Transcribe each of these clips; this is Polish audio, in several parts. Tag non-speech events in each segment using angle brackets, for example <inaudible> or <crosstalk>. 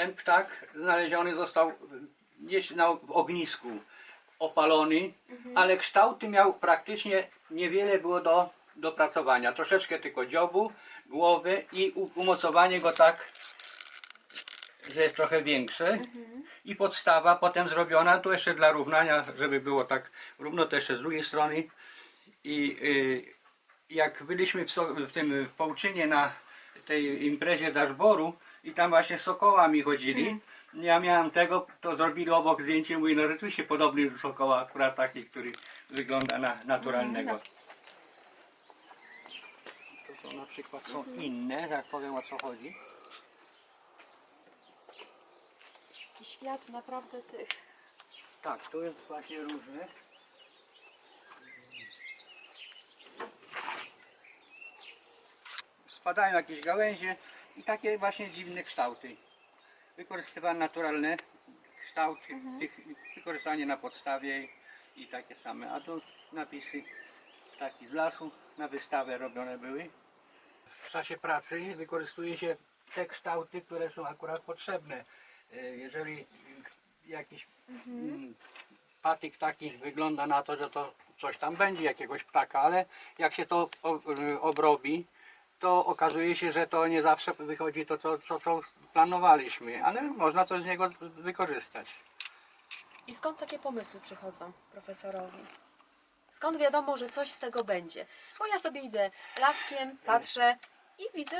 ten ptak znaleziony został gdzieś na ognisku opalony, ale kształty miał praktycznie niewiele było do dopracowania. Troszeczkę tylko dziobu, głowy i umocowanie go tak, że jest trochę większe. I podstawa potem zrobiona, tu jeszcze dla równania, żeby było tak równo, to jeszcze z drugiej strony. I y, jak byliśmy w, w tym w Połczynie na tej imprezie daszboru i tam właśnie z sokołami chodzili, ja miałem tego, to zrobili obok zdjęcie, mój no rzeczywiście podobny do sokoła, akurat taki, który wygląda na naturalnego. To są na przykład są inne, jak powiem o co chodzi. Taki świat naprawdę tych. Tak, to jest właśnie różne. Spadają jakieś gałęzie i takie właśnie dziwne kształty. Wykorzystywane naturalne kształty, tych, wykorzystanie na podstawie i takie same. A tu napisy taki z lasu na wystawę robione były. W czasie pracy wykorzystuje się te kształty, które są akurat potrzebne. E, Jeżeli jakiś mm, patyk taki wygląda na to, że to coś tam będzie, jakiegoś ptaka, ale jak się to y, obrobi, to okazuje się, że to nie zawsze wychodzi to, co, co, co planowaliśmy, ale można coś z niego wykorzystać. I skąd takie pomysły przychodzą profesorowi? Skąd wiadomo, że coś z tego będzie? Bo ja sobie idę laskiem, patrzę i widzę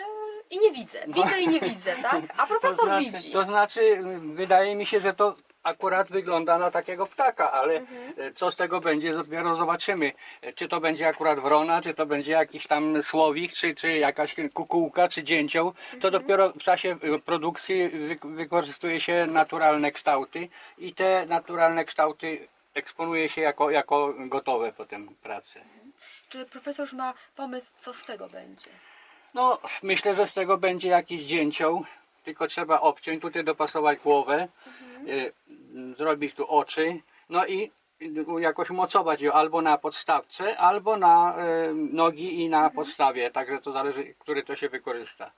i nie widzę. Widzę i nie widzę, tak? A <laughs> profesor to znaczy, widzi. To znaczy, wydaje mi się, że to akurat wygląda na takiego ptaka, ale Mhm. y, co z tego będzie, dopiero zobaczymy. Y, Czy to będzie akurat wrona, czy to będzie jakiś tam słowik, czy, czy jakaś kukułka, czy dzięcioł. To Mhm. dopiero w czasie y, produkcji wy, wykorzystuje się naturalne kształty i te naturalne kształty eksponuje się jako, jako gotowe potem prace. Czy profesor już ma pomysł, co z tego będzie? No, myślę, że z tego będzie jakiś dzięcioł, tylko trzeba obciąć, tutaj dopasować głowę, y, y, zrobić tu oczy, no i jakoś mocować ją albo na podstawce, albo na y, nogi i na podstawie, także to zależy, który to się wykorzysta.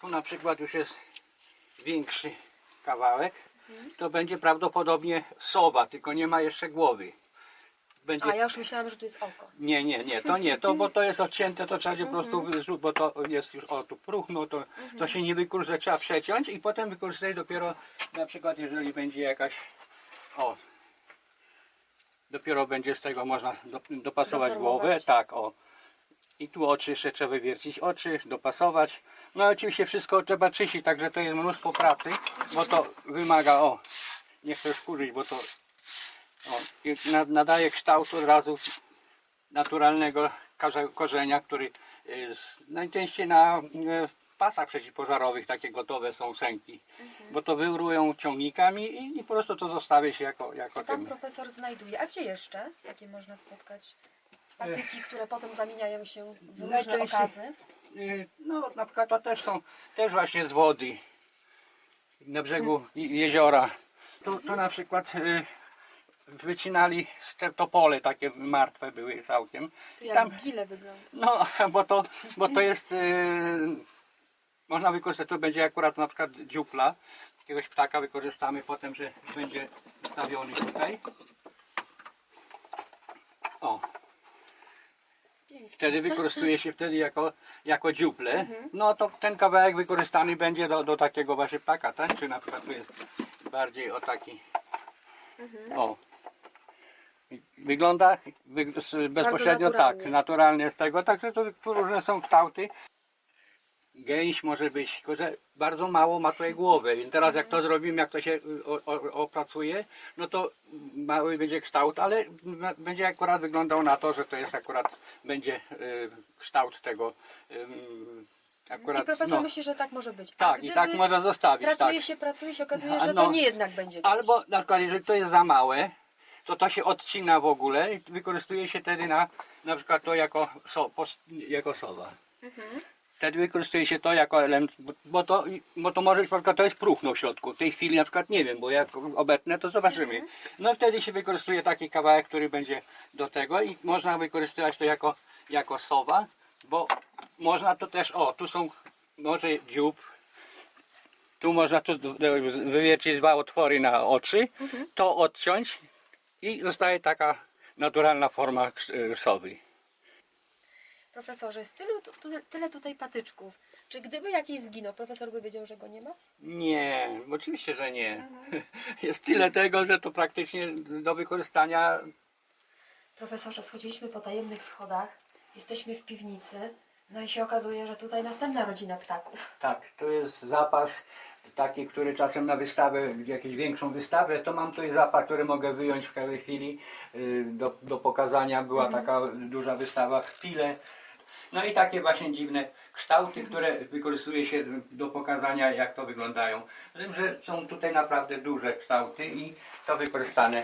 Tu na przykład już jest większy kawałek, to będzie prawdopodobnie sowa, tylko nie ma jeszcze głowy. Będzie A ja już myślałam, że tu jest oko. nie, nie, nie, to nie, to bo to jest odcięte, to trzeba się po prostu wyrzucić, bo to jest już o tu próchno, to, to się nie wykorzysta, trzeba przeciąć i potem wykorzystać dopiero na przykład jeżeli będzie jakaś o dopiero będzie z tego można do, dopasować Doformować. głowę, tak o. I tu oczy jeszcze trzeba wywiercić oczy, dopasować. No i oczywiście wszystko trzeba czyścić, także to jest mnóstwo pracy, bo to wymaga o nie chcę skórzyć, bo to o, i na- nadaje kształt od razu naturalnego karze- korzenia, który jest najczęściej na e, pasach przeciwpożarowych takie gotowe są sęki, bo to wyrują ciągnikami i, i po prostu to zostawia się jako, jako To tam profesor znajduje. A gdzie jeszcze takie można spotkać patyki, które potem zamieniają się w różne okazy? Y, No na przykład to też są też właśnie z wody na brzegu je- jeziora. Tu, tu na przykład y, wycinali te topole takie martwe były całkiem. To jak tam gile wygląda. No, <laughs> bo to, bo to jest. Yy, można wykorzystać, to będzie akurat na przykład dziupla. Jakiegoś ptaka wykorzystamy potem, że będzie wstawiony tutaj. O, wtedy wykorzystuje się wtedy jako, jako dziuple. No to ten kawałek wykorzystany będzie do, do takiego właśnie ptaka, tak? Czy na przykład tu jest bardziej o taki. O. Wygląda bezpośrednio naturalnie. tak, naturalnie z tego, także to tu różne są kształty. Gęś może być, tylko że bardzo mało ma tutaj głowy. I teraz jak to zrobimy, jak to się y, o, o, opracuje, no to mały będzie kształt, ale ma- będzie akurat wyglądał na to, że to jest akurat, będzie y, kształt tego. ym, akurat, I profesor no, myśli, że tak może być. A tak, i gdyby tak można zostawić. Pracuje tak. się, pracuje się, okazuje, A że no. to nie jednak będzie gdzieś. Albo na przykład jeżeli to jest za małe, to to się odcina w ogóle i wykorzystuje się wtedy na na przykład to jako, so, pos, jako sowa. Mhm. Wtedy wykorzystuje się to jako element, bo, bo, to, bo to może być, na przykład to jest próchno w środku. W tej chwili na przykład nie wiem, bo jak obetnę to zobaczymy. No wtedy się wykorzystuje taki kawałek, który będzie do tego i można wykorzystywać to jako, jako sowa, bo można to też, o tu są może dziób, Tu można tu wywiercić dwa otwory na oczy, Mhm. to odciąć i zostaje taka naturalna forma sowy. Profesorze, jest tylu, tyle tutaj patyczków. Czy gdyby jakiś zginął, profesor by wiedział, że go nie ma? Nie, oczywiście, że nie. <laughs> Jest tyle tego, że to praktycznie do wykorzystania Profesorze, schodziliśmy po tajemnych schodach, jesteśmy w piwnicy, no i się okazuje, że tutaj następna rodzina ptaków. Tak, to jest zapas taki, który czasem na wystawę, jakąś większą wystawę, to mam tutaj zapas, który mogę wyjąć w każdej chwili y, do, do pokazania. Była taka duża wystawa w Pile. No i takie właśnie dziwne kształty, które wykorzystuje się do pokazania jak to wyglądają. Z tym, że są tutaj naprawdę duże kształty i to wykorzystane